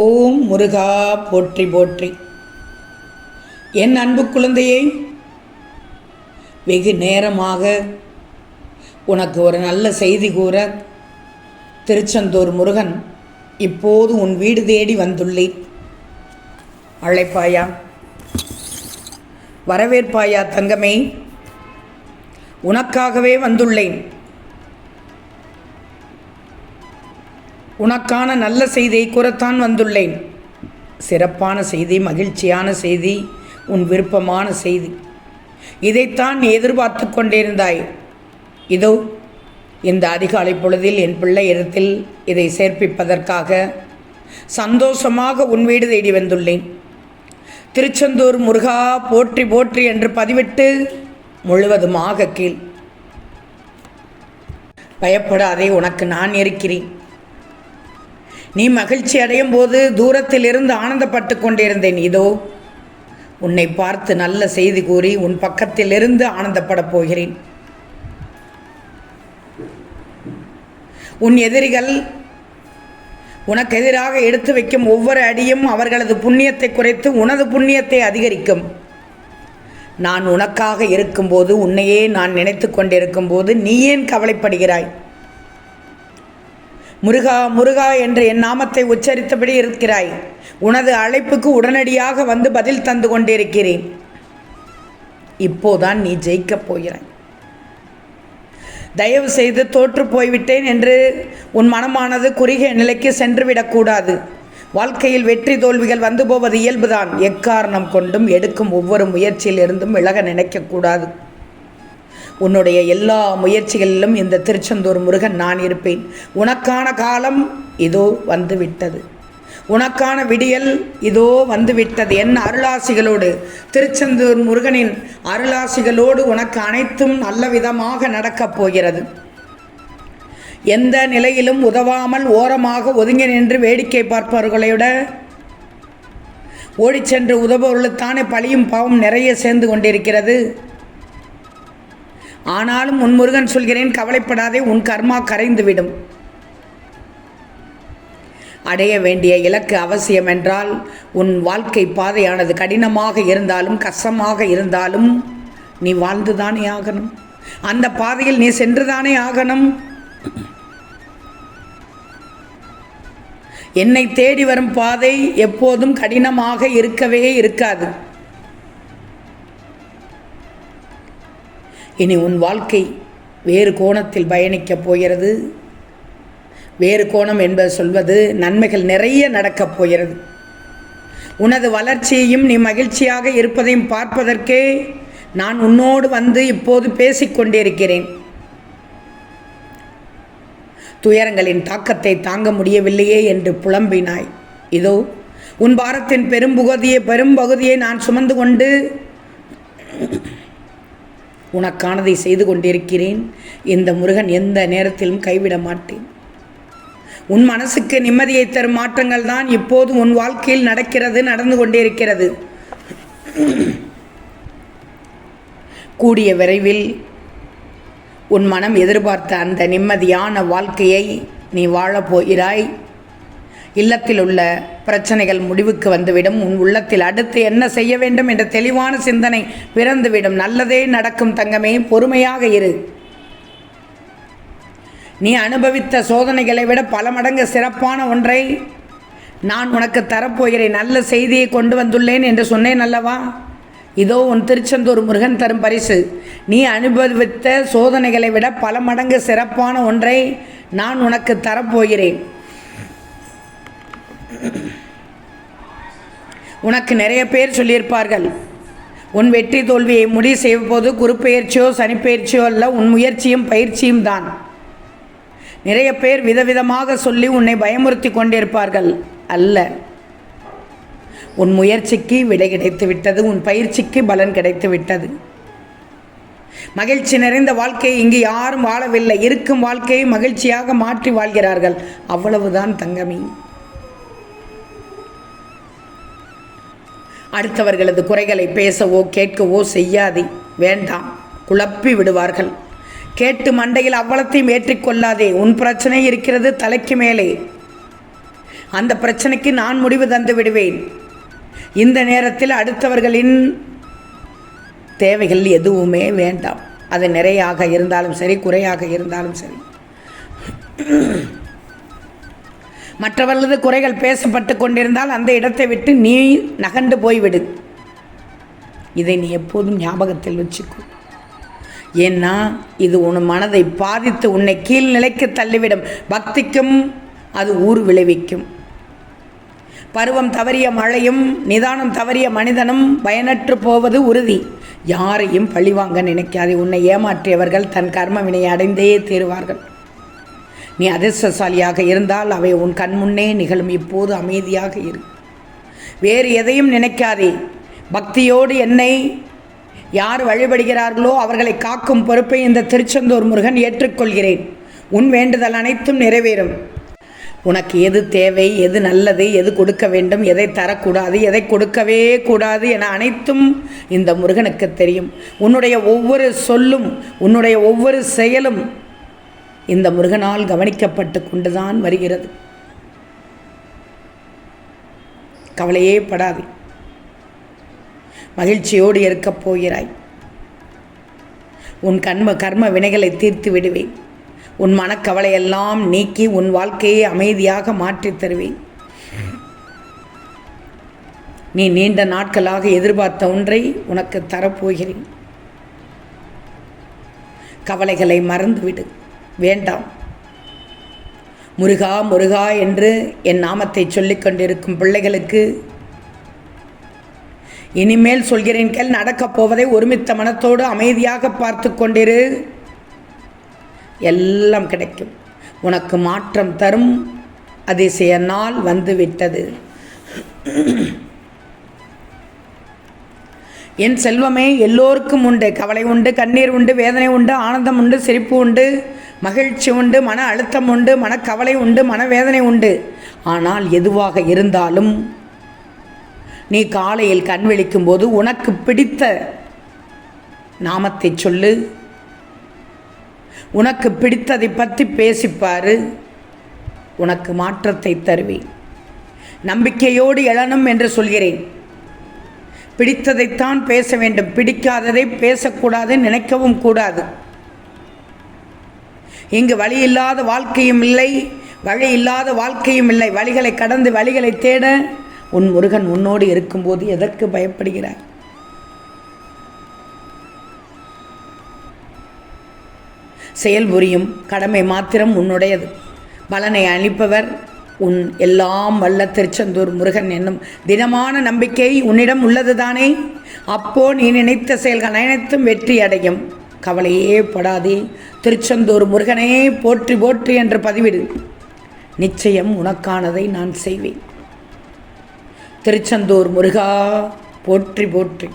ஓம் முருகா போற்றி போற்றி. என் அன்பு குழந்தையே வெகு நேரமாக உனக்கு ஒரு நல்ல செய்தி கூற திருச்செந்தூர் முருகன் இப்போது உன் வீடு தேடி வந்துள்ளேன். அழைப்பாயா? வரவேற்பாயா தங்கமே? உனக்காகவே வந்துள்ளேன். உனக்கான நல்ல செய்தியை கூறத்தான் வந்துள்ளேன். சிறப்பான செய்தி மகிழ்ச்சியான செய்தி உன் விருப்பமான செய்தி. இதைத்தான் நீ எதிர்பார்த்து கொண்டிருந்தாய். இதோ இந்த அதிகாலை பொழுதில் என் பிள்ளை இடத்தில் இதை சேர்ப்பிப்பதற்காக சந்தோஷமாக உன் வீடு தேடி வந்துள்ளேன். திருச்செந்தூர் முருகா போற்றி போற்றி என்று பதிவிட்டு முழுவதுமாக கீழ். பயப்படாதே உனக்கு நான் இருக்கிறேன். நீ மகிழ்ச்சி அடையும் போது தூரத்திலிருந்து ஆனந்தப்பட்டு கொண்டிருந்தேன். இதோ உன்னை பார்த்து நல்ல செய்தி கூறி உன் பக்கத்திலிருந்து ஆனந்தப்படப் போகிறேன். உன் எதிரிகள் உனக்கு எதிராக எடுத்து வைக்கும் ஒவ்வொரு அடியும் அவர்களது புண்ணியத்தை குறைத்து உனது புண்ணியத்தை அதிகரிக்கும். நான் உனக்காக இருக்கும்போது உன்னையே நான் நினைத்து கொண்டிருக்கும் போது நீ ஏன் கவலைப்படுகிறாய்? முருகா முருகா என்று என் நாமத்தை உச்சரித்தபடி இருக்கிறாய். உனது அழைப்புக்கு உடனடியாக வந்து பதில் தந்து கொண்டிருக்கிறேன். இப்போதான் நீ ஜெயிக்கப் போகிறாய். தயவு செய்து தோற்று போய்விட்டேன் என்று உன் மனமானது குறுகிய நிலைக்கு சென்றுவிடக்கூடாது. வாழ்க்கையில் வெற்றி தோல்விகள் வந்து போவது இயல்புதான். எக்காரணம் கொண்டும் எடுக்கும் ஒவ்வொரு முயற்சியிலிருந்தும் விலக நினைக்கக்கூடாது. உன்னுடைய எல்லா முயற்சிகளிலும் இந்த திருச்செந்தூர் முருகன் நான் இருப்பேன். உனக்கான காலம் இதோ வந்து விட்டது உனக்கான விடியல் இதோ வந்து விட்டது என் அருளாசிகளோடு திருச்செந்தூர் முருகனின் அருளாசிகளோடு உனக்கு அனைத்தும் நல்ல விதமாக நடக்கப் போகிறது. எந்த நிலையிலும் உதவாமல் ஓரமாக ஒதுங்கி நின்று வேடிக்கை பார்ப்பவர்களை விட ஓடிச் சென்று உதவுவர்களுத்தானே பழியும் பாவம் நிறைய சேர்ந்து கொண்டிருக்கிறது. ஆனாலும் உன் முருகன் சொல்கிறேன் கவலைப்படாதே உன் கர்மா கரைந்துவிடும். அடைய வேண்டிய இலக்கு அவசியம் என்றால் உன் வாழ்க்கை பாதையானது கடினமாக இருந்தாலும் கஷ்டமாக இருந்தாலும் நீ வாழ்ந்துதானே ஆகணும். அந்த பாதையில் நீ சென்றுதானே ஆகணும். என்னை தேடி வரும் பாதை எப்போதும் கடினமாக இருக்கவே இருக்காது. இனி உன் வாழ்க்கை வேறு கோணத்தில் பயணிக்கப் போகிறது. வேறு கோணம் என்பது சொல்வது நன்மைகள் நிறைய நடக்கப் போகிறது. உனது வளர்ச்சியையும் நீ மகிழ்ச்சியாக இருப்பதையும் பார்ப்பதற்கே நான் உன்னோடு வந்து இப்போது பேசிக்கொண்டிருக்கிறேன் துயரங்களின் தாக்கத்தை தாங்க முடியவில்லையே என்று புலம்பினாய். இதோ உன் பாரத்தின் பெரும்பகுதியை பெரும்பகுதியை நான் சுமந்து கொண்டு உனக்கானதை செய்து கொண்டிருக்கிறேன். இந்த முருகன் எந்த நேரத்திலும் கைவிட மாட்டேன். உன் மனசுக்கு நிம்மதியை தரும் மாற்றங்கள் தான் இப்போது உன் வாழ்க்கையில் நடக்கிறது நடந்து கொண்டிருக்கிறது. கூடிய விரைவில் உன் மனம் எதிர்பார்த்த அந்த நிம்மதியான வாழ்க்கையை நீ வாழப் போகிறாய். இல்லத்தில் உள்ள பிரச்சனைகள் முடிவுக்கு வந்துவிடும். உன் உள்ளத்தில் அடுத்து என்ன செய்ய வேண்டும் என்ற தெளிவான சிந்தனை பிறந்துவிடும். நல்லதே நடக்கும் தங்கமே பொறுமையாக இரு. நீ அனுபவித்த சோதனைகளை விட பல மடங்கு சிறப்பான ஒன்றை நான் உனக்கு தரப்போகிறேன். நல்ல செய்தியை கொண்டு வந்துள்ளேன் என்று சொன்னேன் அல்லவா? இதோ உன் திருச்செந்தூர் முருகன் தரும் பரிசு. நீ அனுபவித்த சோதனைகளை விட பல மடங்கு சிறப்பான ஒன்றை நான் உனக்கு தரப்போகிறேன். உனக்கு நிறைய பேர் சொல்லியிருப்பார்கள். உன் வெற்றி தோல்வியை முடிவு செய்வபோது குருப்பெயர்ச்சியோ சனிப்பெயர்ச்சியோ அல்ல உன் முயற்சியும் பயிற்சியும் தான். நிறைய பேர் விதவிதமாக சொல்லி உன்னை பயமுறுத்தி கொண்டிருப்பார்கள். அல்ல. உன் முயற்சிக்கு விடை கிடைத்து விட்டது உன் பயிற்சிக்கு பலன் கிடைத்து விட்டது. மகிழ்ச்சி நிறைந்த வாழ்க்கையை இங்கு யாரும் வாழவில்லை. இருக்கும் வாழ்க்கையை மகிழ்ச்சியாக மாற்றி வாழ்கிறார்கள். அவ்வளவுதான் தங்கமி. அடுத்தவர்களது குறைகளை பேசவோ கேட்கவோ செய்யாதே வேண்டாம். குழப்பி விடுவார்கள். கேட்டு மண்டையில் அவ்வளத்தையும் ஏற்றிக்கொள்ளாதே. உன் பிரச்சனை இருக்கிறது தலைக்கு மேலே. அந்த பிரச்சனைக்கு நான் முடிவு தந்து விடுவேன். இந்த நேரத்தில் அடுத்தவர்களின் தேவைகள் எதுவுமே வேண்டாம். அது நிறையாக இருந்தாலும் சரி குறையாக இருந்தாலும் சரி. மற்றவர்களது குறைகள் பேசப்பட்டு கொண்டிருந்தால் அந்த இடத்தை விட்டு நீ நகண்டு போய்விடு. இதை நீ எப்போதும் ஞாபகத்தில் வச்சுக்கோ. ஏன்னா இது உன் மனதை பாதித்து உன்னை கீழ்நிலைக்கு தள்ளிவிடும். பக்திக்கும் அது ஊர் விளைவிக்கும். பருவம் தவறிய மழையும் நிதானம் தவறிய மனிதனும் பயனற்று போவது உறுதி. யாரையும் பழிவாங்க நினைக்காதே. உன்னை ஏமாற்றியவர்கள் தன் கர்மவினை அடைந்தே தீருவார்கள். நீ அதிர்ஷ்டசாலியாக இருந்தால் அவை உன் கண்முன்னே நிகழும். இப்போது அமைதியாக இரு. வேறு எதையும் நினைக்காதே. பக்தியோடு என்னை யார் வழிபடுகிறார்களோ அவர்களை காக்கும் பொறுப்பை இந்த திருச்செந்தூர் முருகன் ஏற்றுக்கொள்கிறேன். உன் வேண்டுதல் அனைத்தும் நிறைவேறும். உனக்கு எது தேவை எது நல்லது எது கொடுக்க வேண்டும் எதை தரக்கூடாது எதை கொடுக்கவே கூடாது என அனைத்தும் இந்த முருகனுக்கு தெரியும். உன்னுடைய ஒவ்வொரு சொல்லும் உன்னுடைய ஒவ்வொரு செயலும் இந்த முருகனால் கவனிக்கப்பட்டு கொண்டுதான் வருகிறது. கவலையே படாது. மகிழ்ச்சியோடு இருக்கப் போகிறாய். உன் கண்ம கர்ம வினைகளை தீர்த்து விடுவேன். உன் மனக்கவலையெல்லாம் நீக்கி உன் வாழ்க்கையை அமைதியாக மாற்றித் தருவேன். நீ நீண்ட நாட்களாக எதிர்பார்த்த ஒன்றை உனக்கு தரப்போகிறேன். கவலைகளை மறந்துவிடு. வேண்டாம். முருகா முருகா என்று என் நாமத்தை சொல்லிக் கொண்டிருக்கும் பிள்ளைகளுக்கு இனிமேல் சொல்கிறேன் கேள் நடக்கப் போவதை ஒருமித்த மனத்தோடு அமைதியாக பார்த்து கொண்டிரு. எல்லாம் கிடைக்கும். உனக்கு மாற்றம் தரும். அதிசய நாள் வந்துவிட்டது. என் செல்வமே எல்லோருக்கும் உண்டு. கவலை உண்டு கண்ணீர் உண்டு வேதனை உண்டு ஆனந்தம் உண்டு சிரிப்பு உண்டு மகிழ்ச்சி உண்டு மன அழுத்தம் உண்டு மனக்கவலை உண்டு மனவேதனை உண்டு. ஆனால் எதுவாக இருந்தாலும் நீ காலையில் கண் விழிக்கும் போது உனக்கு பிடித்த நாமத்தை சொல்லு. உனக்கு பிடித்ததை பற்றி பேசிப்பார் உனக்கு மாற்றத்தை தருவேன். நம்பிக்கையோடு எழணும் என்று சொல்கிறேன். பிடித்ததைத்தான் பேச வேண்டும். பிடிக்காததை பேசக்கூடாது நினைக்கவும் கூடாது. இங்கு வழி இல்லாத வாழ்க்கையும் இல்லை வழி இல்லாத வாழ்க்கையும் இல்லை. வழிகளை கடந்து வழிகளை தேட உன் முருகன் உன்னோடு இருக்கும்போது எதற்கு பயப்படுகிறார்? செயல் புரியும் கடமை மாத்திரம் உன்னுடையது. பலனை அளிப்பவர் உன் எல்லாம் வல்ல திருச்செந்தூர் முருகன் என்னும் தினமான நம்பிக்கை உன்னிடம் உள்ளது தானே அப்போ நீ நினைத்த செயல்கள் அனைத்தும் வெற்றி அடையும். கவலையே படாதே. திருச்செந்தூர் முருகனே போற்றி போற்றி என்று பதிவிடு. நிச்சயம் உனக்கானதை நான் செய்வேன். திருச்செந்தூர் முருகா போற்றி போற்றி.